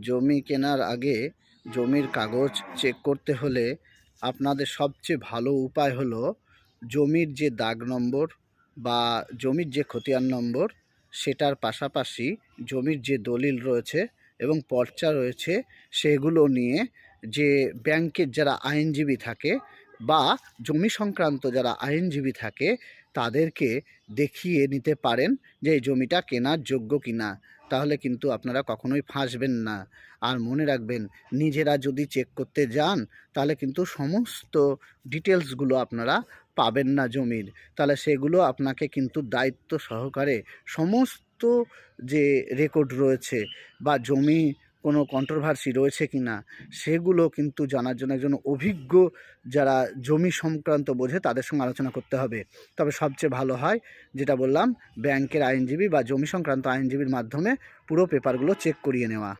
জমি কেনার আগে জমির কাগজ চেক করতে হলে আপনাদের সবচেয়ে ভালো উপায় হলো জমির যে দাগ নম্বর বা জমির যে খতিয়ান নম্বর, সেটার পাশাপাশি জমির যে দলিল রয়েছে এবং পর্চা রয়েছে, সেগুলো নিয়ে যে ব্যাংকের যারা আইনজীবী থাকে বা জমি সংক্রান্ত যারা আইনজীবী থাকে, তাদেরকে দেখিয়ে নিতে পারেন যে এই জমিটা কেনার যোগ্য কিনা। তাহলে কিন্তু আপনারা কখনোই ফাঁসবেন না। আর মনে রাখবেন, নিজেরা যদি চেক করতে যান, তাহলে কিন্তু সমস্ত ডিটেলসগুলো আপনারা পাবেন না জমির। তাহলে সেগুলো আপনাকে কিন্তু দায়িত্ব সহকারে সমস্ত যে রেকর্ড রয়েছে বা জমি কোনো কন্ট্রোভার্সি রয়েছে কি না, সেগুলো কিন্তু জানার জন্য একজন অভিজ্ঞ যারা জমি সংক্রান্ত বোঝে তাদের সঙ্গে আলোচনা করতে হবে। তবে সবচেয়ে ভালো হয়, যেটা বললাম, ব্যাংকের আইনজীবী বা জমি সংক্রান্ত আইনজীবীর মাধ্যমে পুরো পেপারগুলো চেক করিয়ে নেওয়া।